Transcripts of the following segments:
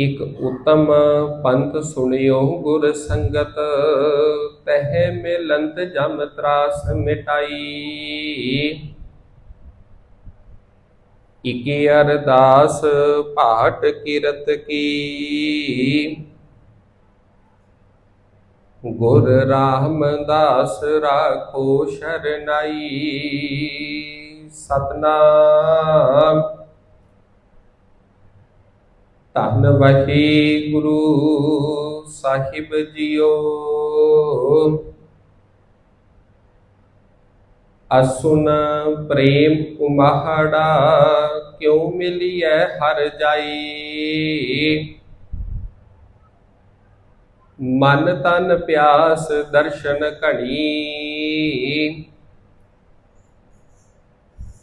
ਇਕ ਉਤਮ ਪੰਥ ਸੁਣਿਓ ਗੁਰ ਸੰਗਤ, ਤਹਿ ਮਿਲੰਤ ਜਮ ਤਰਾਸ ਮਿਟਾਈ। ਇਕੇ ਅਰਦਾਸ ਭਾਟ ਕਿਰਤ ਕੀ। ਗੁਰ ਰਾਮਦਾਸ ਰਾਖੋ ਸ਼ਰਨਾਈ। ਸਤਨਾਮ। ਧੰਨ ਵਹੀ ਗੁਰੂ ਸਾਹਿਬ ਜੀਓ। ਅਸੁਨ ਪ੍ਰੇਮ ਉਮਹੜਾ ਕਿਉ ਮਿਲੀਐ ਹਰ ਜਾਈ? ਮਨ ਤਨ ਪਿਆਸ ਦਰਸ਼ਨ ਘਣੀ।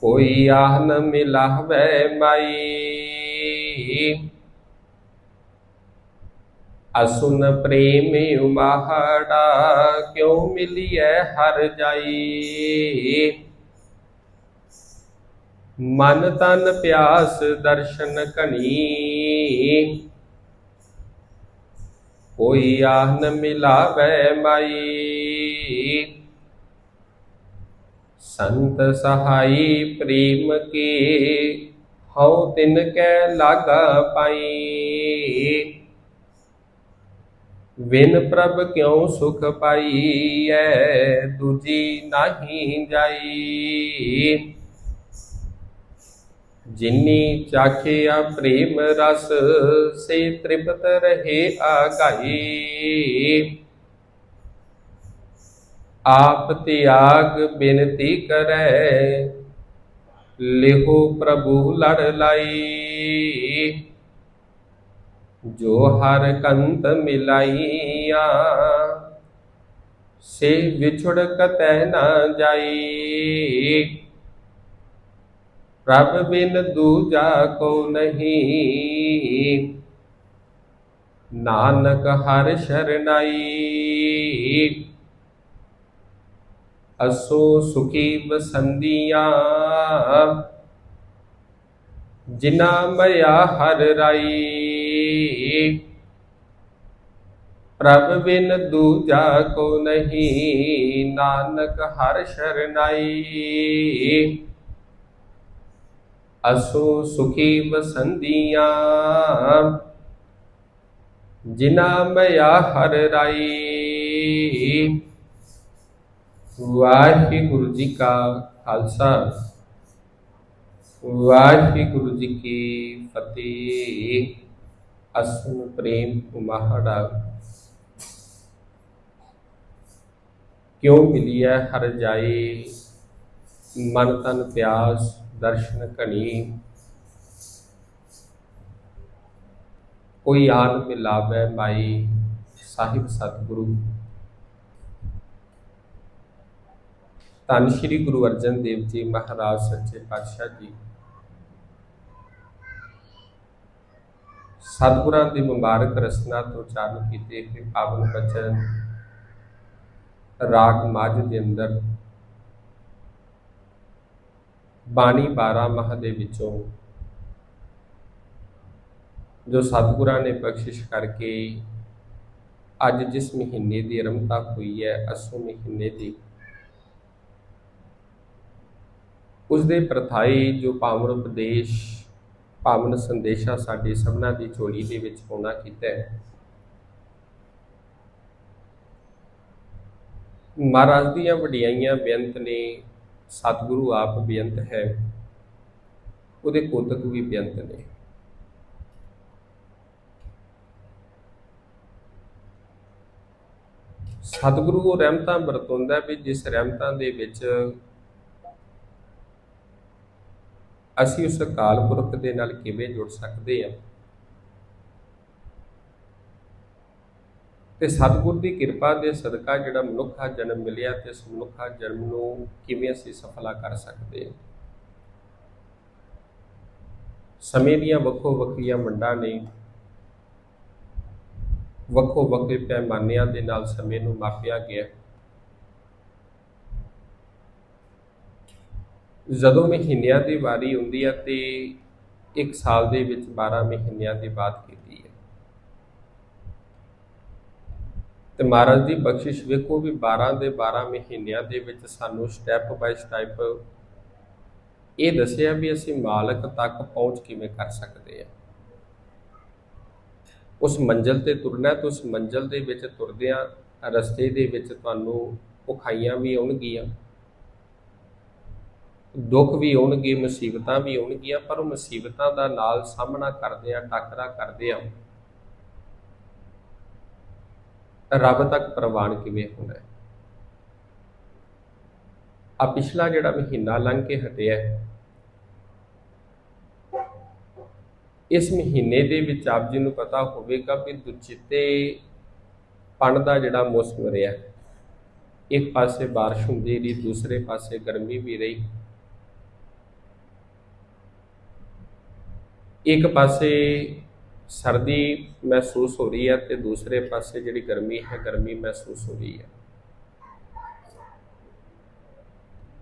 ਕੋਈ ਆਹਨ ਨ ਮਿਲਾਵੇ ਮਾਈ। ਅਸੁਨ ਪ੍ਰੇਮ ਉਮਹੜਾ, ਕਿਉ ਮਿਲੀਐ ਹਰ ਜਾਈ? ਮਨ ਤਨ ਪਿਆਸ ਦਰਸ਼ਨ ਘਣੀ ਕੋਈ ਆਹਨ ਨ ਮਿਲਾਵੇ ਮਾਈ। ਸੰਤ ਸਹਾਈ ਪ੍ਰੇਮ ਕੀ? ਹਉ ਤਿਨ ਕੈ ਲਾਗਾ ਪਾਈ। ਵਿਨ ਪ੍ਰਭ ਕਿਉ ਸੁਖ ਪਾਈਐ ਦੂਜੀ ਨਾਹੀ ਜਾਈ ਜਿਨੀ ਚਾਖਿਆ ਪ੍ਰੇਮ ਰਸ ਸੇ ਤ੍ਰਿਪਤ ਰਹੇ ਆਗਾਈ ਆਪ ਤਿਆਗ ਬਿਨਤੀ ਕਰੈ ਲਿਹੋ ਪ੍ਰਭੂ ਲੜ ਲਾਈ ਜੋ ਹਰ ਕੰਤ ਮਿਲਾਈਆ ਸੇ ਵਿਛੜ ਕਤੈ ਨਾ ਜਾਈ ਪ੍ਰਭ ਬਿਨ ਦੂਜਾ ਕੋ ਨਹੀਂ ਨਾਨਕ ਹਰ ਸ਼ਰਨਾਈ ਅਸੋ ਸੁਖੀ ਬਸੰਦੀਆਂ ਜਿਨਾ ਮਇਆ ਹਰ ਰਾਈ ਪ੍ਰਭ ਬਿਨ ਦੂਜਾ ਕੋ ਨਹੀਂ, ਨਾਨਕ ਹਰ ਸ਼ਰਨਾਈ। ਅਸੋ ਸੁਖੀ ਬਸੰਦੀਆਂ ਜਿਨਾ ਮਇਆ ਹਰ ਰਾਈ। ਵਾਹਿਗੁਰੂ ਜੀ ਕਾ ਖਾਲਸਾ। ਵਾਹਿਗੁਰੂ ਜੀ ਕੀ ਫਤਿਹ। ਅਸਨ ਪ੍ਰੇਮ ਉਮਹੜਾ ਕਿਉ ਮਿਲਿਆ ਹਰ ਜਾਈ ਮਨ ਤਨ ਪਿਆਸ, ਦਰਸ਼ਨ ਘਣੀ। ਕੋਈ ਆਨ ਮਿਲਾਵੇ ਮਾਈ, ਸਾਹਿਬ ਸਤਿਗੁਰੂ। ਧੰਨ ਸ਼੍ਰੀ ਗੁਰੂ ਅਰਜਨ ਦੇਵ ਜੀ ਮਹਾਰਾਜ, ਸੱਚੇ ਪਾਤਸ਼ਾਹ ਜੀ। ਸਤਿਗੁਰਾਂ ਦੀ ਮੁਬਾਰਕ ਰਸਨਾ ਤੋਂ ਚਾਲੂ ਕੀਤੇ ਹੋਏ ਪਾਵਨ ਬਚਨ ਰਾਗ ਮਾਝ ਦੇ ਅੰਦਰ। ਬਾਣੀ 12 ਮਹ ਦੇ ਵਿੱਚੋਂ ਜੋ ਸਤਿਗੁਰਾਂ ਨੇ ਬਖਸ਼ਿਸ਼ ਕਰਕੇ ਅੱਜ ਜਿਸ ਮਹੀਨੇ ਦੀ ਆਰੰਭਤਾ ਹੋਈ ਹੈ, ਅਸੂ ਮਹੀਨੇ ਦੀ ਉਸ ਦੇ ਪ੍ਰਥਾਈ ਜੋ ਪਾਵਨ ਉਪਦੇਸ਼ ਪਾਵਨ ਸੰਦੇਸ਼ਾ ਸਾਡੇ ਸਭਨਾਂ ਦੀ ਝੋਲੀ ਦੇ ਵਿੱਚ ਹੋਣਾ ਕੀਤਾ ਹੈ। ਮਹਾਰਾਜ ਦੀਆਂ ਵਡਿਆਈਆਂ ਬੇਅੰਤ ਨੇ, ਸਤਿਗੁਰੂ ਆਪ ਬੇਅੰਤ ਹੈ, ਉਹਦੇ ਕੋਤਕ ਵੀ ਬੇਅੰਤ ਨੇ। ਸਤਿਗੁਰੂ ਉਹ ਰਹਿਮਤਾਂ ਵਰਤੋਂਦਾ ਵੀ ਜਿਸ ਰਹਿਮਤਾਂ ਦੇ ਵਿੱਚ ਅਸੀਂ ਉਸ ਅਕਾਲ ਪੁਰਖ ਦੇ ਨਾਲ ਕਿਵੇਂ ਜੁੜ ਸਕਦੇ ਹਾਂ? ਤੇ ਸਤਿਗੁਰ ਦੀ ਕਿਰਪਾ ਦੇ ਸਦਕਾ ਜਿਹੜਾ ਮਨੁੱਖਾ ਜਨਮ ਮਿਲਿਆ ਤੇ ਇਸ ਮਨੁੱਖਾ ਜਨਮ ਨੂੰ ਕਿਵੇਂ ਅਸੀਂ ਸਫਲਾ ਕਰ ਸਕਦੇ ਹਾਂ? ਸਮੇਂ ਦੀਆਂ ਵੱਖੋ ਵੱਖਰੀਆਂ ਵੰਡਾਂ ਨੇ ਵੱਖੋ ਵੱਖਰੇ ਪੈਮਾਨਿਆਂ ਦੇ ਨਾਲ ਸਮੇਂ ਨੂੰ ਮਾਪਿਆ ਗਿਆ। ਜਦੋਂ ਮਹੀਨਿਆਂ ਦੀ ਵਾਰੀ ਹੁੰਦੀ ਹੈ ਤੇ ਇੱਕ ਸਾਲ ਦੇ ਵਿੱਚ 12 ਮਹੀਨਿਆਂ ਦੀ ਬਾਤ ਕੀਤੀ ਹੈ ਤੇ ਮਹਾਰਾਜ ਦੀ ਬਖਸ਼ਿਸ਼ ਵੇਖੋ ਵੀ 12 ਦੇ 12 ਮਹੀਨਿਆਂ ਦੇ ਵਿੱਚ ਸਾਨੂੰ ਸਟੈਪ ਬਾਈ ਸਟੈਪ ਇਹ ਦੱਸਿਆ ਵੀ ਅਸੀਂ ਮਾਲਕ ਤੱਕ ਪਹੁੰਚ ਕਿਵੇਂ ਕਰ ਸਕਦੇ ਆ। ਉਸ ਮੰਜ਼ਲ ਤੇ ਤੁਰਨਾ, ਤੇ ਉਸ ਮੰਜ਼ਲ ਦੇ ਵਿੱਚ ਤੁਰਦਿਆਂ ਰਸਤੇ ਦੇ ਵਿੱਚ ਤੁਹਾਨੂੰ ਭੁਖਾਈਆਂ ਵੀ ਆਉਣਗੀਆਂ। ਦੁੱਖ ਵੀ ਆਉਣਗੇ, ਮੁਸੀਬਤਾਂ ਵੀ ਆਉਣਗੀਆਂ, ਪਰ ਉਹ ਮੁਸੀਬਤਾਂ ਦਾ ਨਾਲ ਸਾਹਮਣਾ ਕਰਦੇ ਆ, ਟੱਕਰਾ ਕਰਦੇ ਆ। ਰੱਬ ਤੱਕ ਪ੍ਰਵਾਨ ਕਿਵੇਂ ਹੋਣਾ ਆ ਪਿਛਲਾ ਜਿਹੜਾ ਮਹੀਨਾ ਲੰਘ ਕੇ ਹਟਿਆ ਇਸ ਮਹੀਨੇ ਦੇ ਵਿੱਚ ਆਪ ਜੀ ਨੂੰ ਪਤਾ ਹੋਵੇਗਾ ਕਿ ਦੁਚਿੱਤੇ ਪਣ ਦਾ ਜਿਹੜਾ ਮੌਸਮ ਰਿਹਾ, ਇੱਕ ਪਾਸੇ ਬਾਰਿਸ਼ ਹੁੰਦੀ ਰਹੀ, ਦੂਸਰੇ ਪਾਸੇ ਗਰਮੀ ਵੀ ਰਹੀ। ਇੱਕ ਪਾਸੇ ਸਰਦੀ ਮਹਿਸੂਸ ਹੋ ਰਹੀ ਹੈ ਤੇ ਦੂਸਰੇ ਪਾਸੇ ਜਿਹੜੀ ਗਰਮੀ ਹੈ, ਗਰਮੀ ਮਹਿਸੂਸ ਹੋ ਰਹੀ ਹੈ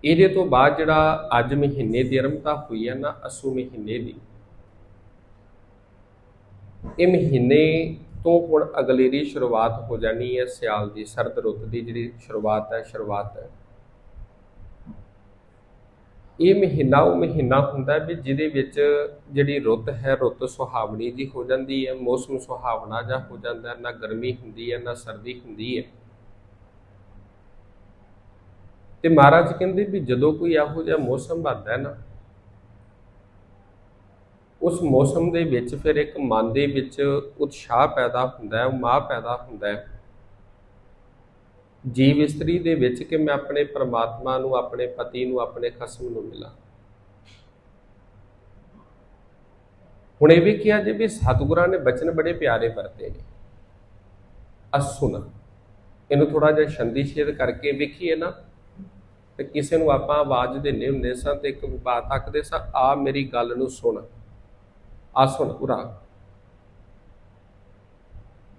ਇਹਦੇ ਤੋਂ ਬਾਅਦ ਜਿਹੜਾ ਅੱਜ ਮਹੀਨੇ ਦੀ ਆਰੰਭਤਾ ਹੋਈ ਹੈ ਨਾ, ਅਸੂ ਮਹੀਨੇ ਦੀ, ਇਹ ਮਹੀਨੇ ਤੋਂ ਹੁਣ ਅਗਲੇ ਦੀ ਸ਼ੁਰੂਆਤ ਹੋ ਜਾਣੀ ਹੈ ਸਿਆਲ ਦੀ, ਸਰਦ ਰੁੱਤ ਦੀ ਜਿਹੜੀ ਸ਼ੁਰੂਆਤ ਹੈ ਸ਼ੁਰੂਆਤ ਹੈ। ਇਹ ਮਹੀਨਾ ਉਹ ਮਹੀਨਾ ਹੁੰਦਾ ਵੀ ਜਿਹਦੇ ਵਿੱਚ ਜਿਹੜੀ ਰੁੱਤ ਹੈ, ਰੁੱਤ ਸੁਹਾਵਣੀ ਜੀ ਹੋ ਜਾਂਦੀ ਹੈ, ਮੌਸਮ ਸੁਹਾਵਣਾ ਜਾਂ ਹੋ ਜਾਂਦਾ, ਨਾ ਗਰਮੀ ਹੁੰਦੀ ਹੈ, ਨਾ ਸਰਦੀ ਹੁੰਦੀ ਹੈ। ਤੇ ਮਹਾਰਾਜ ਕਹਿੰਦੇ ਵੀ ਜਦੋਂ ਕੋਈ ਇਹੋ ਜਿਹਾ ਮੌਸਮ ਬਣਦਾ ਹੈ ਨਾ, ਉਸ ਮੌਸਮ ਦੇ ਵਿੱਚ ਫਿਰ ਇੱਕ ਮਨ ਦੇ ਵਿੱਚ ਉਤਸ਼ਾਹ ਪੈਦਾ ਹੁੰਦਾ ਹੈ, ਉਮਾਹ ਪੈਦਾ ਹੁੰਦਾ ਹੈ। ਜੀਵ ਇਸਤਰੀ ਦੇ ਵਿੱਚ ਕਿ ਮੈਂ ਆਪਣੇ ਪ੍ਰਮਾਤਮਾ ਨੂੰ, ਆਪਣੇ ਪਤੀ ਨੂੰ, ਆਪਣੇ ਖਸਮ ਨੂੰ ਮਿਲਾਂ। ਹੁਣ ਇਹ ਵੀ ਕਿਹਾ ਜੇ ਵੀ ਸਤਿਗੁਰਾਂ ਨੇ ਬਚਨ ਬੜੇ ਪਿਆਰੇ ਵਰਤੇ ਨੇ। ਅਸੁਨ, ਇਹਨੂੰ ਥੋੜਾ ਜਿਹਾ ਛੰਦੀ ਛੇਦ ਕਰਕੇ ਵੇਖੀਏ ਨਾ, ਤੇ ਕਿਸੇ ਨੂੰ ਆਪਾਂ ਆਵਾਜ਼ ਦਿੰਨੇ ਹੁੰਦੇ ਸਾਂ ਤੇ ਇੱਕ ਬਾਤ ਆਖਦੇ ਸਾਂ, ਆ ਮੇਰੀ ਗੱਲ ਨੂੰ ਸੁਣ। ਆ ਸੁਣ, ਉਰਾ।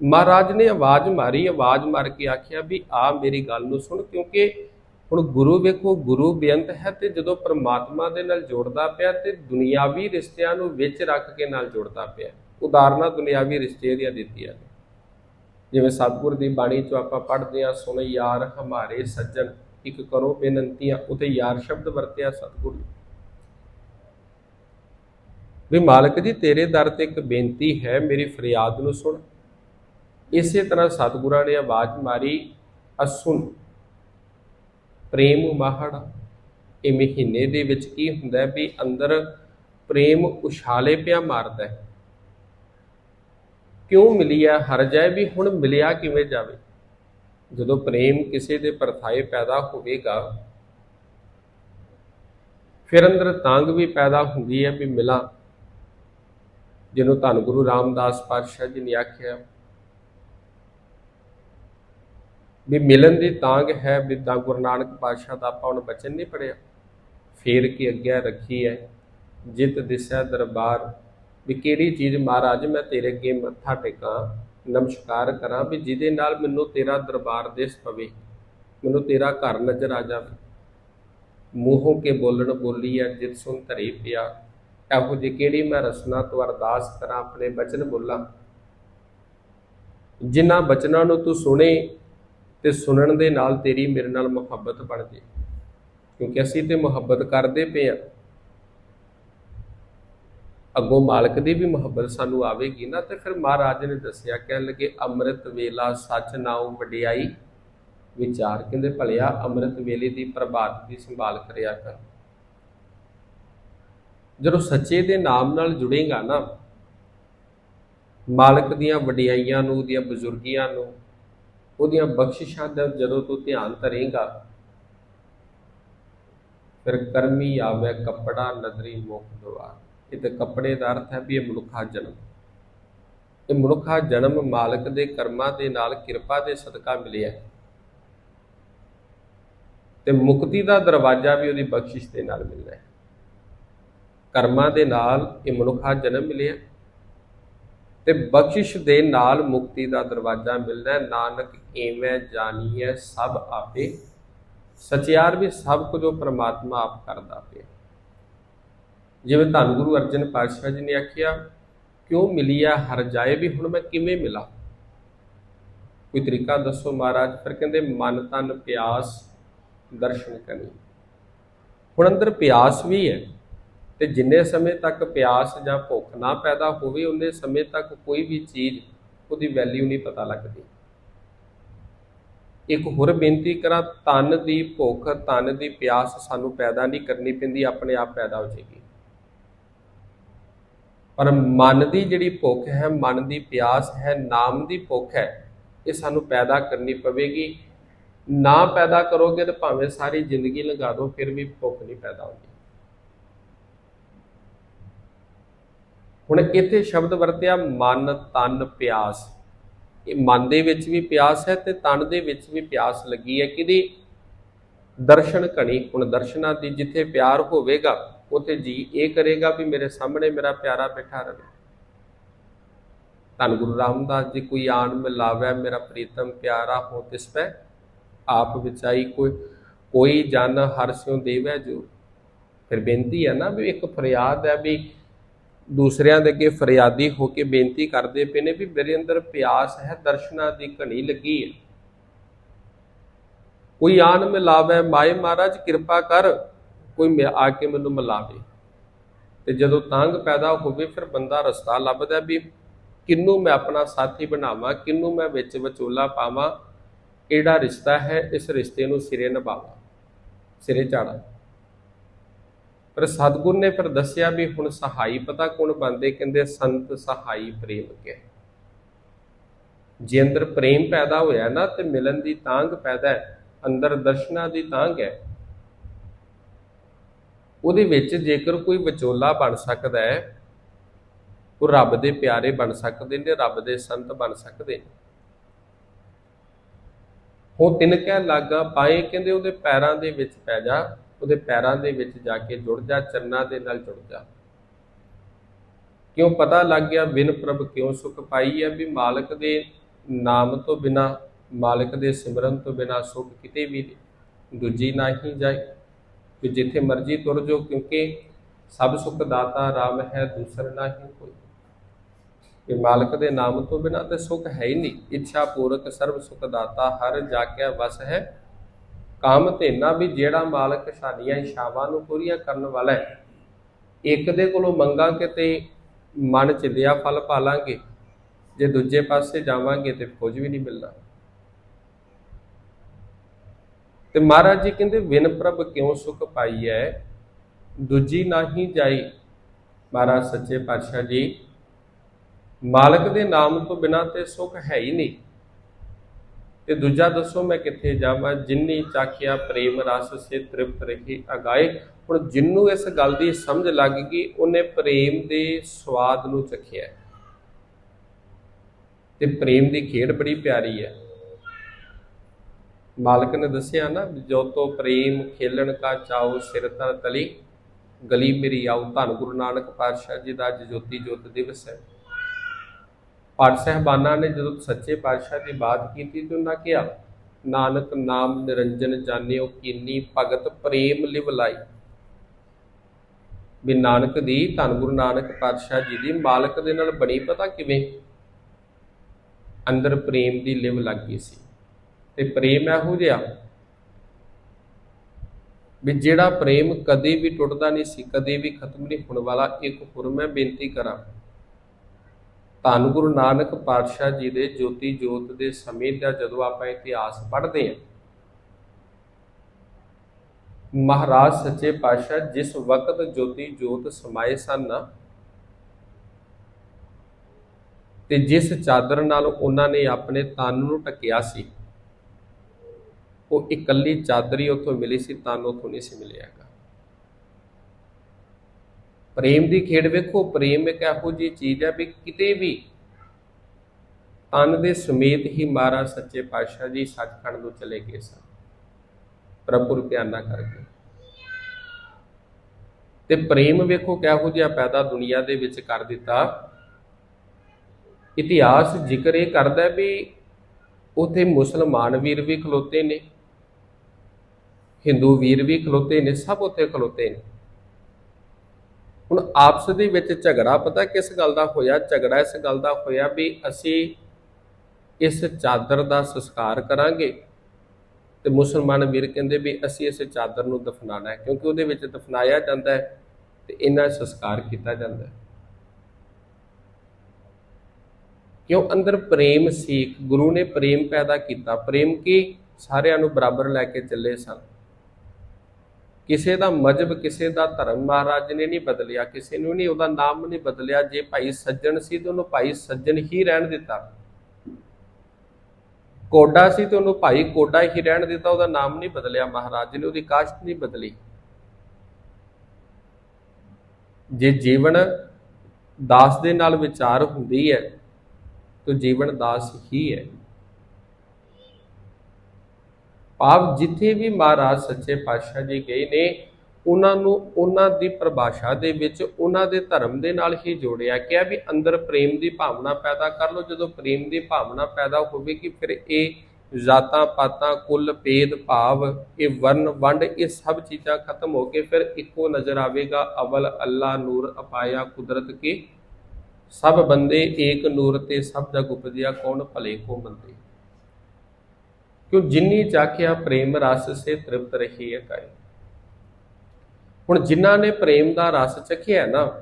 ਮਹਾਰਾਜ ਨੇ ਆਵਾਜ਼ ਮਾਰੀ, ਆਵਾਜ਼ ਮਾਰ ਕੇ ਆਖਿਆ ਵੀ ਆ ਮੇਰੀ ਗੱਲ ਨੂੰ ਸੁਣ, ਕਿਉਂਕਿ ਹੁਣ ਗੁਰੂ ਵੇਖੋ, ਗੁਰੂ ਬੇਅੰਤ ਹੈ ਤੇ ਜਦੋਂ ਪ੍ਰਮਾਤਮਾ ਦੇ ਨਾਲ ਜੋੜਦਾ ਪਿਆ ਤੇ ਦੁਨਿਆਵੀ ਰਿਸ਼ਤਿਆਂ ਨੂੰ ਵਿੱਚ ਰੱਖ ਕੇ ਨਾਲ ਜੋੜਦਾ ਪਿਆ। ਉਦਾਹਰਨਾਂ ਦੁਨਿਆਵੀ ਰਿਸ਼ਤੇ ਦੀਆਂ ਦਿੱਤੀਆਂ ਨੇ। ਜਿਵੇਂ ਸਤਿਗੁਰ ਦੀ ਬਾਣੀ ਚੋਂ ਆਪਾਂ ਪੜ੍ਹਦੇ ਆ ਸੁਣ ਯਾਰ ਹਮਾਰੇ ਸੱਜਣ, ਇੱਕ ਕਰੋ ਬੇਨੰਤੀਆਂ ਉਤੇ ਯਾਰ ਸ਼ਬਦ ਵਰਤਿਆ ਸਤਿਗੁਰ ਨੇ। ਵੀ ਮਾਲਕ ਜੀ, ਤੇਰੇ ਦਰ ਤੇ ਇੱਕ ਬੇਨਤੀ ਹੈ, ਮੇਰੀ ਫਰਿਆਦ ਨੂੰ ਸੁਣ। ਇਸੇ ਤਰ੍ਹਾਂ ਸਤਿਗੁਰਾਂ ਨੇ ਆਵਾਜ਼ ਮਾਰੀ, ਅਸੁਨ, ਪ੍ਰੇਮ ਮਾਹੜ, ਇਹ ਮਹੀਨੇ ਦੇ ਵਿੱਚ ਕੀ ਹੁੰਦਾ ਵੀ ਅੰਦਰ ਪ੍ਰੇਮ ਉਛਾਲੇ ਪਿਆ ਮਾਰਦਾ ਹੈ? ਕਿਉਂ ਮਿਲਿਆ? ਹਰ ਜਾਏ ਵੀ ਹੁਣ ਮਿਲਿਆ ਕਿਵੇਂ ਜਾਵੇ? ਜਦੋਂ ਪ੍ਰੇਮ ਕਿਸੇ ਦੇ ਪਰਥਾਏ ਪੈਦਾ ਹੋਵੇਗਾ, ਫਿਰ ਅੰਦਰ ਤਾਂਗ ਵੀ ਪੈਦਾ ਹੁੰਦੀ ਹੈ ਵੀ ਮਿਲਾਂ। ਜਿਹਨੂੰ ਧੰਨ ਗੁਰੂ ਰਾਮਦਾਸ ਪਾਤਸ਼ਾਹ ਜੀ ਨੇ ਆਖਿਆ ਵੀ ਮਿਲਣ ਦੀ ਤਾਂਗ ਹੈ ਵੀ ਤਾਂ ਗੁਰੂ ਨਾਨਕ ਪਾਤਸ਼ਾਹ ਦਾ ਆਪਾਂ ਹੁਣ ਬਚਨ ਨਹੀਂ ਪੜਿਆ ਫੇਰ ਕੀ ਅੱਗੇ ਰੱਖੀ ਹੈ, ਜਿਤ ਦਿਸੈ ਦਰਬਾਰ। ਵੀ ਕਿਹੜੀ ਚੀਜ਼ ਮਹਾਰਾਜ ਮੈਂ ਤੇਰੇ ਅੱਗੇ ਮੱਥਾ ਟੇਕਾਂ, ਨਮਸਕਾਰ ਕਰਾਂ ਵੀ ਜਿਹਦੇ ਨਾਲ ਮੈਨੂੰ ਤੇਰਾ ਦਰਬਾਰ ਦਿਸ ਪਵੇ, ਮੈਨੂੰ ਤੇਰਾ ਘਰ ਨਜ਼ਰ ਆ ਜਾਵੇ। ਮੂੰਹੋਂ ਕੇ ਬੋਲਣ ਬੋਲੀ ਹੈ, ਜਿਤ ਸੁਣ ਧਰੀ ਪਿਆ। ਇਹੋ ਜੀ ਕਿਹੜੀ ਮੈਂ ਰਸਨਾ ਤੋਂ ਅਰਦਾਸ ਕਰਾਂ, ਆਪਣੇ ਬਚਨ ਬੋਲਾਂ। ਜਿਨ੍ਹਾਂ ਬਚਨਾਂ ਨੂੰ ਤੂੰ ਸੁਣੇ ਤੇ ਸੁਣਨ ਦੇ ਨਾਲ ਤੇਰੀ ਮੇਰੇ ਨਾਲ ਮੁਹੱਬਤ ਬਣ ਜੇ। ਕਿਉਂਕਿ ਅਸੀਂ ਤੇ ਮੁਹੱਬਤ ਕਰਦੇ ਪਏ ਆ। ਅੱਗੋਂ ਮਾਲਕ ਦੀ ਵੀ ਮੁਹੱਬਤ ਸਾਨੂੰ ਆਵੇਗੀ ਨਾ, ਤੇ ਫਿਰ ਮਹਾਰਾਜ ਨੇ ਦੱਸਿਆ, ਕਹਿਣ ਲੱਗੇ, ਅੰਮ੍ਰਿਤ ਵੇਲਾ ਸੱਚ ਨਾਉ ਵਡਿਆਈ। ਵਿਚਾਰ ਕਹਿੰਦੇ, ਭਲਿਆ, ਅੰਮ੍ਰਿਤ ਵੇਲੇ ਦੀ ਪ੍ਰਭਾਤ ਦੀ ਸੰਭਾਲ ਕਰਿਆ ਕਰ। ਜਦੋਂ ਸੱਚੇ ਦੇ ਨਾਮ ਨਾਲ ਜੁੜੇਗਾ ਨਾ, ਮਾਲਕ ਦੀਆਂ ਵਡਿਆਈਆਂ ਨੂੰ, ਦੀਆਂ ਬਜ਼ੁਰਗੀਆਂ ਨੂੰ ਉਹਦੀਆਂ ਬਖਸ਼ਿਸ਼ਾਂ ਦਾ ਜਦੋਂ ਤੂੰ ਧਿਆਨ ਧਰੇਗਾ, ਫਿਰ ਕਰਮੀ ਆਵੇ ਕੱਪੜਾ ਨਦਰੀ ਮੁਖ ਦਵਾਰ। ਇਹ ਤੇ ਕੱਪੜੇ ਦਾ ਅਰਥ ਹੈ ਵੀ ਇਹ ਮਨੁੱਖਾ ਜਨਮ। ਇਹ ਮਨੁੱਖਾ ਜਨਮ ਮਾਲਕ ਦੇ ਕਰਮਾਂ ਦੇ ਨਾਲ ਕਿਰਪਾ ਦੇ ਸਦਕਾ ਮਿਲਿਆ ਤੇ ਮੁਕਤੀ ਦਾ ਦਰਵਾਜ਼ਾ ਵੀ ਉਹਦੀ ਬਖਸ਼ਿਸ਼ ਦੇ ਨਾਲ ਮਿਲਦਾ ਹੈ। ਕਰਮਾਂ ਦੇ ਨਾਲ ਇਹ ਮਨੁੱਖਾ ਜਨਮ ਮਿਲਿਆ ਤੇ ਬਖਸ਼ਿਸ਼ ਦੇ ਨਾਲ ਮੁਕਤੀ ਦਾ ਦਰਵਾਜ਼ਾ ਮਿਲਦਾ ਹੈ। ਨਾਨਕ ਐਵੇਂ ਜਾਣੀਏ ਸਭ ਆਪੇ ਸਚਿਆਰ ਵੀ ਸਭ ਕੁਝ ਉਹ ਪ੍ਰਮਾਤਮਾ ਆਪ ਕਰਦਾ ਪਿਆ। ਜਿਵੇਂ ਧੰਨ ਗੁਰੂ ਅਰਜਨ ਪਾਤਸ਼ਾਹ ਜੀ ਨੇ ਆਖਿਆ, ਕਿਉਂ ਮਿਲਿਆ ਹਰ ਜਾਏ ਵੀ ਹੁਣ ਮੈਂ ਕਿਵੇਂ ਮਿਲਾਂ? ਕੋਈ ਤਰੀਕਾ ਦੱਸੋ ਮਹਾਰਾਜ, ਫਿਰ ਕਹਿੰਦੇ, ਮਨ ਤਨ ਪਿਆਸ ਦਰਸ਼ਨ ਕਰਨੀ ਹੁਣ ਅੰਦਰ ਪਿਆਸ ਵੀ ਹੈ। ਤੇ ਜਿੰਨੇ ਸਮੇਂ ਤੱਕ ਪਿਆਸ ਜਾਂ ਭੁੱਖ ਨਾ ਪੈਦਾ ਹੋਵੇ, ਉਹਨੇ ਸਮੇਂ ਤੱਕ ਕੋਈ ਵੀ ਚੀਜ਼ ਉਹਦੀ ਵੈਲਿਊ ਨਹੀਂ ਪਤਾ ਲੱਗਦੀ। ਇੱਕ ਹੋਰ ਬੇਨਤੀ ਕਰਾਂ ਤਨ ਦੀ ਭੁੱਖ ਤਨ ਦੀ ਪਿਆਸ ਸਾਨੂੰ ਪੈਦਾ ਨਹੀਂ ਕਰਨੀ ਪੈਂਦੀ, ਆਪਣੇ ਆਪ ਪੈਦਾ ਹੋ ਜਾਏਗੀ। ਪਰ ਮਨ ਦੀ ਜਿਹੜੀ ਭੁੱਖ ਹੈ, ਮਨ ਦੀ ਪਿਆਸ ਹੈ, ਨਾਮ ਦੀ ਭੁੱਖ ਹੈ, ਇਹ ਸਾਨੂੰ ਪੈਦਾ ਕਰਨੀ ਪਵੇਗੀ। ਨਾ ਪੈਦਾ ਕਰੋਗੇ ਤਾਂ ਭਾਵੇਂ ਸਾਰੀ ਜ਼ਿੰਦਗੀ ਲੰਘਾ ਦਿਓ, ਫਿਰ ਵੀ ਭੁੱਖ ਨਹੀਂ ਪੈਦਾ ਹੁੰਦੀ। ਹੁਣ ਇੱਥੇ ਸ਼ਬਦ ਵਰਤਿਆ ਮਨ, ਤਨ, ਪਿਆਸ। ਇਹ ਮਨ ਦੇ ਵਿੱਚ ਵੀ ਪਿਆਸ ਹੈ ਤੇ ਤਨ ਦੇ ਵਿੱਚ ਵੀ ਪਿਆਸ ਲੱਗੀ ਹੈ। ਕਿਹਦੀ? ਦਰਸ਼ਨ ਘਣੀ, ਹੁਣ ਦਰਸ਼ਨਾਂ ਦੀ ਜਿੱਥੇ ਪਿਆਰ ਹੋਵੇਗਾ, ਉਥੇ ਜੀ ਇਹ ਕਰੇਗਾ ਵੀ ਮੇਰੇ ਸਾਹਮਣੇ ਮੇਰਾ ਪਿਆਰਾ ਬੈਠਾ ਰਹੇ। ਧੰਨ ਗੁਰੂ ਰਾਮਦਾਸ ਜੀ, ਕੋਈ ਆਣ ਮਿਲਾਵੇ, ਮੇਰਾ ਪ੍ਰੀਤਮ ਪਿਆਰਾ ਹੋ ਤਿਸ ਪੈ। ਆਪ ਵਿਚਾਈ ਕੋਈ ਕੋਈ ਜਨ ਹਰ ਸਿਉ ਦੇਵੈ ਜੋ। ਫਿਰ ਬੇਨਤੀ ਹੈ ਨਾ ਵੀ ਇੱਕ ਫਰਿਆਦ ਹੈ ਵੀ ਦੂਸਰਿਆਂ ਦੇ ਅੱਗੇ ਫਰਿਆਦੀ ਹੋ ਕੇ ਬੇਨਤੀ ਕਰਦੇ ਪਏ ਨੇ ਵੀ ਮੇਰੇ ਅੰਦਰ ਪਿਆਸ ਹੈ, ਦਰਸ਼ਨਾਂ ਦੀ ਘਣੀ ਲੱਗੀ ਹੈ। ਕੋਈ ਆਣ ਮਿਲਾਵੇ, ਮਾਏ ਮਹਾਰਾਜ, ਕਿਰਪਾ ਕਰ, ਕੋਈ ਮਿ- ਆ ਕੇ ਮੈਨੂੰ ਮਿਲਾਵੇ। ਤੇ ਜਦੋਂ ਤੰਗ ਪੈਦਾ ਹੋਵੇ, ਫਿਰ ਬੰਦਾ ਰਸਤਾ ਲੱਭਦਾ ਵੀ ਕਿੰਨੂੰ ਮੈਂ ਆਪਣਾ ਸਾਥੀ ਬਣਾਵਾਂ ਕਿੰਨੂੰ ਮੈਂ ਵਿੱਚ ਵਿਚੋਲਾ ਪਾਵਾਂ, ਕਿਹੜਾ ਰਿਸ਼ਤਾ ਹੈ, ਇਸ ਰਿਸ਼ਤੇ ਨੂੰ ਸਿਰੇ ਨਿਭਾਵਾਂ, ਸਿਰੇ ਚਾੜਾ। ਪਰ ਸਤਿਗੁਰ ਨੇ ਫਿਰ ਦੱਸਿਆ ਵੀ ਹੁਣ ਸਹਾਈ ਪਤਾ ਕੌਣ ਬੰਦੇ ਕਹਿੰਦੇ ਸੰਤ ਸਹਾਈ ਪ੍ਰੇਮ ਕੇ। ਜੇ ਅੰਦਰ ਪ੍ਰੇਮ ਪੈਦਾ ਹੋਇਆ ਨਾ ਤੇ ਮਿਲਨ ਦੀ ਤਾਂਗ ਪੈਦਾ ਹੈ, ਅੰਦਰ ਦਰਸ਼ਨਾ ਦੀ ਤਾਂਗ ਹੈ। ਉਹਦੇ ਵਿੱਚ ਜੇਕਰ ਕੋਈ ਵਿਚੋਲਾ ਬਣ ਸਕਦਾ ਹੈ, ਉਹ ਰੱਬ ਦੇ ਪਿਆਰੇ ਬਣ ਸਕਦੇ ਨੇ, ਰੱਬ ਦੇ ਸੰਤ ਬਣ ਸਕਦੇ ਨੇ। ਉਹ ਤਿੰਨ ਕਹਿ ਲਾਗਾ ਪਾਏ ਕਹਿੰਦੇ ਉਹਦੇ ਪੈਰਾਂ ਦੇ ਵਿੱਚ ਪੈ ਜਾ। ਉਹਦੇ ਪੈਰਾਂ ਦੇ ਵਿੱਚ ਜਾ ਕੇ ਜੁੜ ਜਾ, ਚਰਨਾਂ ਦੇ ਨਾਲ ਜੁੜ ਜਾ। ਕਿਉਂ ਪਤਾ ਲੱਗ ਗਿਆ ਬਿਨ ਪ੍ਰਭ ਕਿਉਂ ਸੁਖ ਪਾਈ ਹੈ ਵੀ ਮਾਲਕ ਦੇ ਨਾਮ ਤੋਂ ਬਿਨਾ, ਮਾਲਕ ਦੇ ਸਿਮਰਨ ਤੋਂ ਬਿਨਾ ਸੁਖ ਕਿਤੇ ਵੀ ਦੂਜੀ ਨਹੀਂ ਜਾਏ। ਕਿ ਜਿੱਥੇ ਮਰਜ਼ੀ ਤੁਰ ਜੋ ਕਿਉਂਕਿ ਸਭ ਸੁਖ ਦਾਤਾ ਰਾਮ ਹੈ, ਦੂਸਰ ਨਹੀਂ ਕੋਈ। ਕਿ ਮਾਲਕ ਦੇ ਨਾਮ ਤੋਂ ਬਿਨਾ ਤੇ ਸੁਖ ਹੈ ਹੀ ਨਹੀਂ। ਇੱਛਾ ਪੂਰਕ ਸਰਬ ਸੁਖ ਦਾਤਾ, ਹਰ ਜਾ ਵਸ ਹੈ ਕਾਮ ਧੇਨਾ ਵੀ ਜਿਹੜਾ ਮਾਲਕ ਸਾਡੀਆਂ ਇਸ਼ਾਵਾਂ ਨੂੰ ਪੂਰੀਆਂ ਕਰਨ ਵਾਲਾ ਹੈ, ਇੱਕ ਦੇ ਕੋਲੋਂ ਮੰਗਾਂਗੇ ਤੇ ਮਨ ਚ ਦਿਆ ਫਲ ਪਾਲਾਂਗੇ, ਜੇ ਦੂਜੇ ਪਾਸੇ ਜਾਵਾਂਗੇ ਤੇ ਕੁਝ ਵੀ ਨਹੀਂ ਮਿਲਣਾ। ਤੇ ਮਹਾਰਾਜ ਜੀ ਕਹਿੰਦੇ, ਵਿਨ ਪ੍ਰਭ ਕਿਉਂ ਸੁਖ ਪਾਈ ਹੈ ਦੂਜੀ ਨਾਹੀ ਜਾਈ। ਮਹਾਰਾਜ ਸੱਚੇ ਪਾਤਸ਼ਾਹ ਜੀ, ਮਾਲਕ ਦੇ ਨਾਮ ਤੋਂ ਬਿਨਾ ਤੇ ਸੁਖ ਹੈ ਹੀ ਨਹੀਂ। ਤੇ ਦੂਜਾ ਦੱਸੋ ਮੈਂ ਕਿੱਥੇ ਜਾਵਾਂ? ਜਿੰਨੀ ਚਾਖਿਆ, ਪ੍ਰੇਮ, ਰਸ ਸੇ ਤ੍ਰਿਪਤ ਰਹੀ ਅਗਾਏ ਹੁਣ ਜਿੰਨੂੰ ਇਸ ਗੱਲ ਦੀ ਸਮਝ ਲੱਗ ਗਈ, ਉਹਨੇ ਪ੍ਰੇਮ ਦੇ ਸਵਾਦ ਨੂੰ ਚਖਿਆ। ਤੇ ਪ੍ਰੇਮ ਦੀ ਖੇਡ ਬੜੀ ਪਿਆਰੀ ਹੈ। ਮਾਲਕ ਨੇ ਦੱਸਿਆ ਨਾ, ਜੋ ਤੋ ਪ੍ਰੇਮ ਖੇਲਣ ਕਾ ਚਾਉ ਸਿਰ ਤਰ ਤਲੀ। ਗਲੀ ਮੇਰੀ ਆਉ ਧੰਨ ਗੁਰੂ ਨਾਨਕ ਪਾਤਸ਼ਾਹ ਜੀ ਦਾ ਅੱਜ ਜੋਤੀ ਜੋਤ ਦਿਵਸ ਹੈ। ਪਾਠ ਸਹਿਬਾਨਾਂ ਨੇ ਜਦੋਂ ਸੱਚੇ ਪਾਤਸ਼ਾਹ ਦੀ ਬਾਤ ਕੀਤੀ ਤੇ ਉਹਨਾਂ ਕਿਹਾ, ਨਾਨਕ ਨਾਮ ਨਿਰੰਜਨ ਜਾਣਿਓ, ਕੀਨੀ ਭਗਤ ਪ੍ਰੇਮ ਲਿਵ ਲਾਈ। ਵੀ ਨਾਨਕ ਦੀ, ਧੰਨ ਗੁਰੂ ਨਾਨਕ ਪਾਤਸ਼ਾਹ ਜੀ ਦੀ ਮਾਲਕ ਦੇ ਨਾਲ ਬਣੀ, ਪਤਾ ਕਿਵੇਂ? ਅੰਦਰ ਪ੍ਰੇਮ ਦੀ ਲਿਵ ਲੱਗ ਗਈ ਸੀ ਤੇ ਪ੍ਰੇਮ ਇਹੋ ਜਿਹਾ ਵੀ ਜਿਹੜਾ ਪ੍ਰੇਮ ਕਦੇ ਵੀ ਟੁੱਟਦਾ ਨਹੀਂ ਸੀ, ਕਦੇ ਵੀ ਖਤਮ ਨਹੀਂ ਹੋਣ ਵਾਲਾ, ਇੱਕ ਹੋਰ ਮੈਂ ਬੇਨਤੀ ਕਰਾਂ। ਧੰਨ ਗੁਰੂ ਨਾਨਕ ਪਾਤਸ਼ਾਹ ਜੀ ਦੇ ਜੋਤੀ ਜੋਤ ਦੇ ਸਮੇਂ ਦਾ ਜਦੋਂ ਆਪਾਂ ਇਤਿਹਾਸ ਪੜ੍ਹਦੇ ਹਾਂ, ਮਹਾਰਾਜ ਸੱਚੇ ਪਾਤਸ਼ਾਹ ਜਿਸ ਵਕਤ ਜੋਤੀ ਜੋਤ ਸਮਾਏ ਸਨ ਤੇ ਜਿਸ ਚਾਦਰ ਨਾਲ ਉਹਨਾਂ ਨੇ ਆਪਣੇ ਤਨ ਨੂੰ ਢੱਕਿਆ ਸੀ, ਉਹ ਇਕੱਲੀ ਚਾਦਰ ਹੀ ਉੱਥੋਂ ਮਿਲੀ ਸੀ, ਤਨ ਉੱਥੋਂ ਨਹੀਂ ਸੀ ਮਿਲਿਆ। ਪ੍ਰੇਮ ਦੀ ਖੇਡ ਵੇਖੋ, ਪ੍ਰੇਮ ਇੱਕ ਇਹੋ ਜਿਹੀ ਚੀਜ਼ ਹੈ ਵੀ ਕਿਤੇ ਵੀ ਤਨ ਦੇ ਸਮੇਤ ਹੀ ਮਹਾਰਾਜ ਸੱਚੇ ਪਾਤਸ਼ਾਹ ਜੀ ਸੱਚਖੰਡ ਨੂੰ ਚਲੇ ਗਏ ਸਨ। ਪ੍ਰਭੂ ਧਿਆਨਾ ਕਰਕੇ ਤੇ ਪ੍ਰੇਮ ਵੇਖੋ ਕਿਹੋ ਜਿਹਾ ਪੈਦਾ ਦੁਨੀਆ ਦੇ ਵਿੱਚ ਕਰ ਦਿੱਤਾ। ਇਤਿਹਾਸ ਜ਼ਿਕਰ ਇਹ ਕਰਦਾ ਵੀ ਉਥੇ ਮੁਸਲਮਾਨ ਵੀਰ ਵੀ ਖਲੋਤੇ ਨੇ, ਹਿੰਦੂ ਵੀਰ ਵੀ ਖਲੋਤੇ ਨੇ, ਸਭ ਉੱਥੇ ਖਲੋਤੇ ਨੇ। ਹੁਣ ਆਪਸ ਦੇ ਵਿੱਚ ਝਗੜਾ ਪਤਾ ਕਿਸ ਗੱਲ ਦਾ ਹੋਇਆ? ਝਗੜਾ ਇਸ ਗੱਲ ਦਾ ਹੋਇਆ ਵੀ ਅਸੀਂ ਇਸ ਚਾਦਰ ਦਾ ਸੰਸਕਾਰ ਕਰਾਂਗੇ। ਤੇ ਮੁਸਲਮਾਨ ਵੀਰ ਕਹਿੰਦੇ ਵੀ ਅਸੀਂ ਇਸ ਚਾਦਰ ਨੂੰ ਦਫਨਾਣਾ ਹੈ ਕਿਉਂਕਿ ਉਹਦੇ ਵਿੱਚ ਦਫਨਾਇਆ ਜਾਂਦਾ ਹੈ ਤੇ ਇਹਨਾਂ ਸੰਸਕਾਰ ਕੀਤਾ ਜਾਂਦਾ ਹੈ। ਕਿਉਂ? ਅੰਦਰ ਪ੍ਰੇਮ ਸੀ। ਗੁਰੂ ਨੇ ਪ੍ਰੇਮ ਪੈਦਾ ਕੀਤਾ। ਪ੍ਰੇਮ ਕੀ? ਸਾਰਿਆਂ ਨੂੰ ਬਰਾਬਰ ਲੈ ਕੇ ਚੱਲੇ ਸਨ। ਕਿਸੇ ਦਾ ਮਜਬ, ਕਿਸੇ ਦਾ ਧਰਮ ਮਹਾਰਾਜ ਨੇ ਨਹੀਂ ਬਦਲਿਆ, ਕਿਸੇ ਨੂੰ ਨਹੀਂ, ਉਹਦਾ ਨਾਮ ਨਹੀਂ ਬਦਲਿਆ। ਜੇ ਭਾਈ ਸੱਜਣ ਸੀ ਤੇ ਉਹਨੂੰ ਭਾਈ ਸੱਜਣ ਹੀ ਰਹਿਣ ਦਿੱਤਾ। ਕੋਡਾ ਸੀ ਤੇ ਉਹਨੂੰ ਭਾਈ ਕੋਡਾ ਹੀ ਰਹਿਣ ਦਿੱਤਾ। ਉਹਦਾ ਨਾਮ ਨਹੀਂ ਬਦਲਿਆ ਮਹਾਰਾਜ ਨੇ, ਉਹਦੀ ਕਾਸ਼ਤ ਨਹੀਂ ਬਦਲੀ। ਜੇ ਜੀਵਨ ਦਾਸ ਦੇ ਨਾਲ ਵਿਚਾਰ ਹੁੰਦੀ ਹੈ, ਤਾਂ ਜੀਵਨ ਦਾਸ ਹੀ ਹੈ। ਭਾਵ ਜਿੱਥੇ ਵੀ ਮਹਾਰਾਜ ਸੱਚੇ ਪਾਤਸ਼ਾਹ ਜੀ ਗਏ ਨੇ, ਉਹਨਾਂ ਨੂੰ ਉਹਨਾਂ ਦੀ ਪਰਿਭਾਸ਼ਾ ਦੇ ਵਿੱਚ, ਉਹਨਾਂ ਦੇ ਧਰਮ ਦੇ ਨਾਲ ਹੀ ਜੋੜਿਆ ਕਿਹਾ ਵੀ ਅੰਦਰ ਪ੍ਰੇਮ ਦੀ ਭਾਵਨਾ ਪੈਦਾ ਕਰ ਲਓ। ਜਦੋਂ ਪ੍ਰੇਮ ਦੀ ਭਾਵਨਾ ਪੈਦਾ ਹੋਵੇਗੀ, ਫਿਰ ਇਹ ਜਾਤਾਂ, ਪਾਤਾਂ, ਕੁੱਲ, ਭੇਦ, ਭਾਵ, ਇਹ ਵਰਨ ਵੰਡ, ਇਹ ਸਭ ਚੀਜ਼ਾਂ ਖਤਮ ਹੋ ਕੇ ਫਿਰ ਇੱਕੋ ਨਜ਼ਰ ਆਵੇਗਾ। ਅਵਲ, ਅੱਲਾ, ਨੂਰ, ਅਪਾਇਆ, ਕੁਦਰਤ ਕੇ ਸਭ ਬੰਦੇ ਏਕ ਨੂਰ ਤੇ ਸਭ ਜਗ ਉਪਜਿਆ, ਕੌਣ ਭਲੇ ਕੋ ਮੰਦੇ? ਕਿਉਂ ਜਿੰਨੀ ਚਾਖਿਆ ਪ੍ਰੇਮ ਰਸ ਸੇ ਤ੍ਰਿਪਤ ਰਹੀ ਹੈ ਕਾਇ। ਹੁਣ ਜਿਨ੍ਹਾਂ ਨੇ ਪ੍ਰੇਮ ਦਾ ਰਸ ਚਖਿਆ ਨਾ,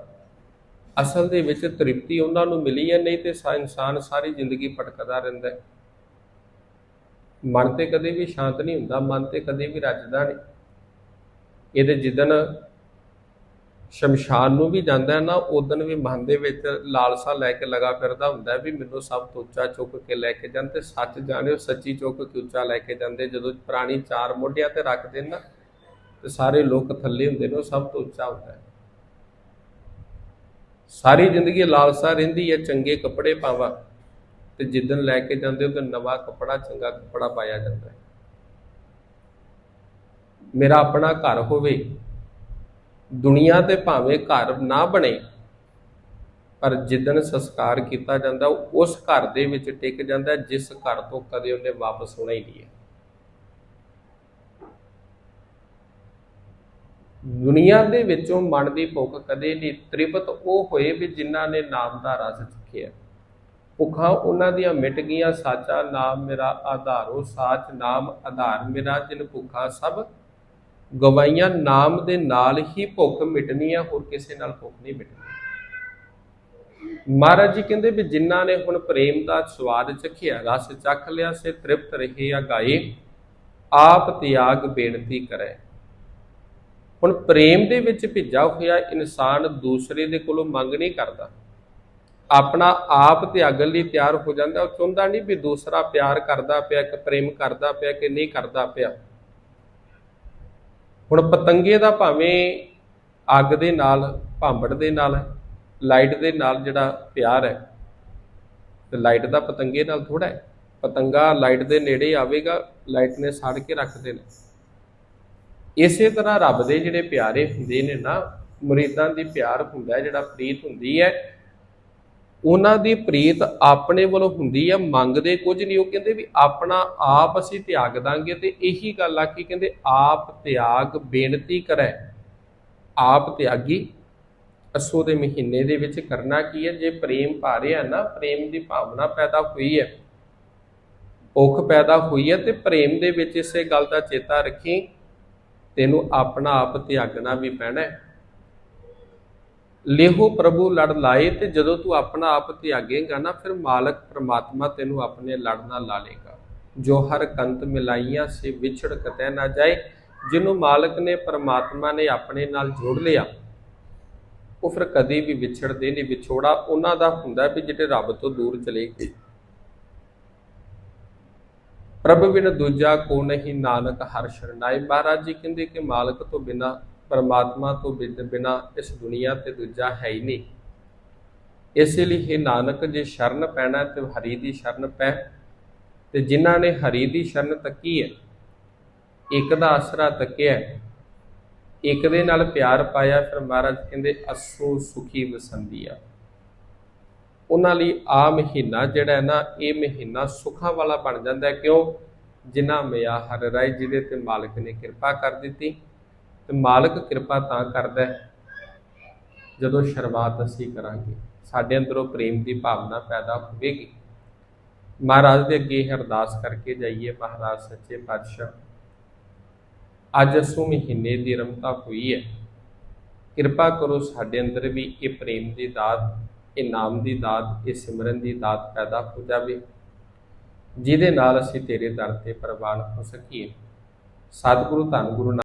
ਅਸਲ ਦੇ ਵਿੱਚ ਤ੍ਰਿਪਤੀ ਉਹਨਾਂ ਨੂੰ ਮਿਲੀ ਹੈ, ਨਹੀਂ ਤੇ ਇਨਸਾਨ ਸਾਰੀ ਜ਼ਿੰਦਗੀ ਭਟਕਦਾ ਰਹਿੰਦਾ ਹੈ। ਮਨ ਤੇ ਕਦੇ ਵੀ ਸ਼ਾਂਤ ਨਹੀਂ ਹੁੰਦਾ, ਮਨ ਤੇ ਕਦੇ ਵੀ ਰੱਜਦਾ ਨਹੀਂ। ਇਹਦੇ ਜਿੱਦਨ ਸ਼ਮਸ਼ਾਨ ਨੂੰ ਵੀ ਜਾਂਦਾ ਨਾ ਉਦਨ ਵੀ ਮਨ ਦੇ ਵਿੱਚ ਲਾਲਸਾ ਲੈ ਕੇ ਲਗਾ ਫਿਰਦਾ ਹੁੰਦਾ ਵੀ ਮੈਨੂੰ ਸਭ ਤੋਂ ਉੱਚਾ ਚੁੱਕ ਕੇ ਲੈ ਕੇ ਜਾਣ ਸੱਚ ਜਾਣਿਓ, ਸੱਚੀ ਚੁੱਕ ਕੇ ਉੱਚਾ ਲੈ ਕੇ ਜਾਂਦੇ। ਜਦੋਂ ਪ੍ਰਾਣੀ ਚਾਰ ਮੋਢਿਆਂ ਤੇ ਰੱਖ ਨਾ, ਤੇ ਸਾਰੇ ਲੋਕ ਥੱਲੇ ਹੁੰਦੇ ਨੇ, ਉਹ ਸਭ ਤੋਂ ਉੱਚਾ ਹੁੰਦਾ ਸਾਰੀ ਜ਼ਿੰਦਗੀ ਲਾਲਸਾ ਰਹਿੰਦੀ ਹੈ, ਚੰਗੇ ਕੱਪੜੇ ਪਾਵਾਂ ਤੇ ਜਿੱਦਨ ਲੈ ਕੇ ਜਾਂਦੇ ਉਹ ਨਵਾਂ ਕੱਪੜਾ, ਚੰਗਾ ਕੱਪੜਾ ਪਾਇਆ ਜਾਂਦਾ ਹੈ। ਮੇਰਾ ਆਪਣਾ ਘਰ ਹੋਵੇ ਦੁਨੀਆ ਤੇ ਭਾਵੇਂ ਘਰ ਨਾ ਬਣੇ, ਪਰ ਜਿੱਦਨ ਸੰਸਕਾਰ ਕੀਤਾ ਜਾਂਦਾ, ਉਸ ਘਰ ਦੇ ਵਿੱਚ ਟਿਕ ਜਾਂਦਾ, ਜਿਸ ਘਰ ਤੋਂ ਕਦੇ ਉਹਨੇ ਵਾਪਸ ਹੋਣਾ ਹੀ ਨਹੀਂ ਹੈ। ਦੁਨੀਆ ਦੇ ਵਿੱਚੋਂ ਮਨ ਦੀ ਭੁੱਖ ਕਦੇ ਨਹੀਂ ਤ੍ਰਿਪਤ ਉਹ ਹੋਏ ਵੀ ਜਿਨ੍ਹਾਂ ਨੇ ਨਾਮ ਦਾ ਰਸ ਚੁੱਕਿਆ। ਭੁੱਖਾਂ ਉਹਨਾਂ ਦੀਆਂ ਮਿਟ ਗਈਆਂ, ਸਾਚਾ ਨਾਮ ਮੇਰਾ ਆਧਾਰੋ ਸਾਚ ਨਾਮ ਆਧਾਰ ਮੇਰਾ, ਜਿਨ ਭੁੱਖਾਂ ਸਭ ਗਵਾਈਆਂ ਨਾਮ ਦੇ ਨਾਲ ਹੀ ਭੁੱਖ ਮਿਟਣੀ ਆ, ਹੋਰ ਕਿਸੇ ਨਾਲ ਭੁੱਖ ਨਹੀਂ ਮਿਟਣੀ। ਮਹਾਰਾਜ ਜੀ ਕਹਿੰਦੇ ਵੀ ਜਿਨ੍ਹਾਂ ਨੇ ਹੁਣ ਪ੍ਰੇਮ ਦਾ ਸਵਾਦ ਚਖਿਆ, ਰਸ ਚਖ ਲਿਆ, ਸੇ ਤ੍ਰਿਪਤ ਰਹੇ ਆ ਗਾਏ, ਆਪ ਤਿਆਗ ਬੇਨਤੀ ਕਰੇ। ਹੁਣ ਪ੍ਰੇਮ ਦੇ ਵਿੱਚ ਭਿੱਜਾ ਹੋਇਆ ਇਨਸਾਨ ਦੂਸਰੇ ਦੇ ਕੋਲੋਂ ਮੰਗ ਨਹੀਂ ਕਰਦਾ। ਆਪਣਾ ਆਪ ਤਿਆਗਣ ਲਈ ਤਿਆਰ ਹੋ ਜਾਂਦਾ, ਉਹ ਚਾਹੁੰਦਾ ਨਹੀਂ ਵੀ ਦੂਸਰਾ ਪਿਆਰ ਕਰਦਾ ਪਿਆ ਕਿ ਪ੍ਰੇਮ ਕਰਦਾ ਪਿਆ, ਕਿ ਨਹੀਂ ਕਰਦਾ ਪਿਆ। ਹੁਣ ਪਤੰਗੇ ਦਾ ਭਾਵੇਂ ਅੱਗ ਦੇ ਨਾਲ, ਭਾਂਬੜ ਦੇ ਨਾਲ ਲਾਈਟ ਦੇ ਨਾਲ ਜਿਹੜਾ ਪਿਆਰ ਹੈ, ਤੇ ਲਾਈਟ ਦਾ ਪਤੰਗੇ ਨਾਲ ਥੋੜਾ ਹੈ। ਪਤੰਗਾ ਲਾਈਟ ਦੇ ਨੇੜੇ ਆਵੇਗਾ, ਲਾਈਟ ਨੇ ਸੜ ਕੇ ਰੱਖ ਦੇਣਾ। ਇਸੇ ਤਰ੍ਹਾਂ ਰੱਬ ਦੇ ਜਿਹੜੇ ਪਿਆਰੇ ਹੁੰਦੇ ਨੇ ਨਾ, ਮੁਰੀਦਾਂ ਦੀ ਪਿਆਰ ਹੁੰਦਾ ਜਿਹੜਾ ਪ੍ਰੀਤ ਹੁੰਦੀ ਹੈ ਉਹਨਾਂ ਦੀ ਪ੍ਰੀਤ ਆਪਣੇ ਵੱਲੋਂ ਹੁੰਦੀ ਹੈ ਮੰਗਦੇ ਕੁਝ ਨਹੀਂ। ਉਹ ਕਹਿੰਦੇ ਵੀ ਆਪਣਾ ਆਪ ਅਸੀਂ ਤਿਆਗ ਦਾਂਗੇ ਤੇ ਇਹੀ ਗੱਲ ਆ ਕਿ ਕਹਿੰਦੇ ਆਪ ਤਿਆਗ, ਬੇਨਤੀ ਕਰੈ। ਆਪ ਤਿਆਗੀ, ਅਸੋ ਦੇ ਮਹੀਨੇ ਦੇ ਵਿੱਚ ਕਰਨਾ ਕੀ ਹੈ ਜੇ ਪ੍ਰੇਮ ਪਾ ਰਿਹਾ ਨਾ, ਪ੍ਰੇਮ ਦੀ ਭਾਵਨਾ ਪੈਦਾ ਹੋਈ ਹੈ ਭੁੱਖ ਪੈਦਾ ਹੋਈ ਹੈ ਤੇ ਪ੍ਰੇਮ ਦੇ ਵਿੱਚ ਇਸੇ ਗੱਲ ਦਾ ਚੇਤਾ ਰੱਖੀ, ਤੈਨੂੰ ਆਪਣਾ ਆਪ ਤਿਆਗਣਾ ਵੀ ਪੈਣਾ। ਹੈ ਲੇਹੋ ਪ੍ਰਭੂ ਲੜ ਲਾਏ ਤੇ ਜਦੋਂ ਤੂੰ ਆਪਣਾ ਆਪ ਤਿਆਗੇਗਾ ਨਾ, ਫਿਰ ਮਾਲਕ ਪ੍ਰਮਾਤਮਾ ਤੈਨੂੰ ਆਪਣੇ ਲੜ ਨਾਲ ਲਾ ਲੇਗਾ। ਜੋ ਹਰ ਕੰਤ ਮਿਲਾਈਆਂ ਸੇ ਵਿਛੜ ਕਤੈ ਨਾ ਜਾਏ ਜਿਹਨੂੰ ਮਾਲਕ ਨੇ ਪ੍ਰਮਾਤਮਾ ਨੇ ਆਪਣੇ ਨਾਲ ਜੋੜ ਲਿਆ। ਉਹ ਫਿਰ ਕਦੇ ਵੀ ਵਿਛੜਦੇ ਨਹੀਂ, ਵਿਛੋੜਾ ਉਹਨਾਂ ਦਾ ਹੁੰਦਾ ਵੀ ਜਿਹੜੇ ਰੱਬ ਤੋਂ ਦੂਰ ਚਲੇ ਗਏ। ਪ੍ਰਭ ਬਿਨ ਦੂਜਾ ਕੋ ਨਹੀਂ, ਨਾਨਕ ਹਰ ਸ਼ਰਨਾਏ। ਮਹਾਰਾਜ ਜੀ ਕਹਿੰਦੇ ਕਿ ਮਾਲਕ ਤੋਂ ਬਿਨਾ ਪਰਮਾਤਮਾ ਤੋਂ ਬਿਨਾ ਇਸ ਦੁਨੀਆ ਤੇ ਦੂਜਾ ਹੈ ਹੀ ਨਹੀਂ। ਇਸੇ ਲਈ ਇਹ ਨਾਨਕ, ਜੇ ਸ਼ਰਨ ਪੈਣਾ ਤੇ ਹਰੀ ਦੀ ਸ਼ਰਨ ਪੈ। ਤੇ ਜਿਨ੍ਹਾਂ ਨੇ ਹਰੀ ਦੀ ਸ਼ਰਨ ਤੱਕੀ ਹੈ, ਇੱਕ ਦਾ ਆਸਰਾ ਤੱਕਿਆ ਇੱਕ ਦੇ ਨਾਲ ਪਿਆਰ ਪਾਇਆ, ਫਿਰ ਮਹਾਰਾਜ ਕਹਿੰਦੇ, ਅਸੂ ਸੁਖੀ ਵਸੰਦੀਆ। ਉਹਨਾਂ ਲਈ ਆ ਮਹੀਨਾ ਜਿਹੜਾ ਹੈ ਨਾ, ਇਹ ਮਹੀਨਾ ਸੁਖਾਂ ਵਾਲਾ ਬਣ ਜਾਂਦਾ ਹੈ। ਕਿਉਂ? ਜਿਨ੍ਹਾਂ ਮਿਆ ਹਰ ਰਾਏ, ਜਿਹਦੇ ਤੇ ਮਾਲਕ ਨੇ ਕਿਰਪਾ ਕਰ ਦਿੱਤੀ। ਤੇ ਮਾਲਕ ਕਿਰਪਾ ਤਾਂ ਕਰਦਾ ਹੈ ਜਦੋਂ ਸ਼ੁਰੂਆਤ ਅਸੀਂ ਕਰਾਂਗੇ। ਸਾਡੇ ਅੰਦਰੋਂ ਪ੍ਰੇਮ ਦੀ ਭਾਵਨਾ ਪੈਦਾ ਹੋਵੇਗੀ। ਮਹਾਰਾਜ ਦੇ ਅੱਗੇ ਅਰਦਾਸ ਕਰਕੇ ਜਾਈਏ ਮਹਾਰਾਜ ਸੱਚੇ ਪਾਤਸ਼ਾਹ। ਅੱਜ ਅਸੂ ਮਹੀਨੇ ਦੀ ਰਮਤਾ ਹੋਈ ਹੈ। ਕਿਰਪਾ ਕਰੋ ਸਾਡੇ ਅੰਦਰ ਵੀ ਇਹ ਪ੍ਰੇਮ ਦੀ ਦਾਤ, ਇਹ ਨਾਮ ਦੀ ਦਾਤ, ਇਹ ਸਿਮਰਨ ਦੀ ਦਾਤ ਪੈਦਾ ਹੋ ਜਾਵੇ। ਜਿਹਦੇ ਨਾਲ ਅਸੀਂ ਤੇਰੇ ਦਰ ਤੇ ਪ੍ਰਵਾਨ ਹੋ ਸਕੀਏ। ਸਤਿਗੁਰੂ ਧੰਨ ਗੁਰੂ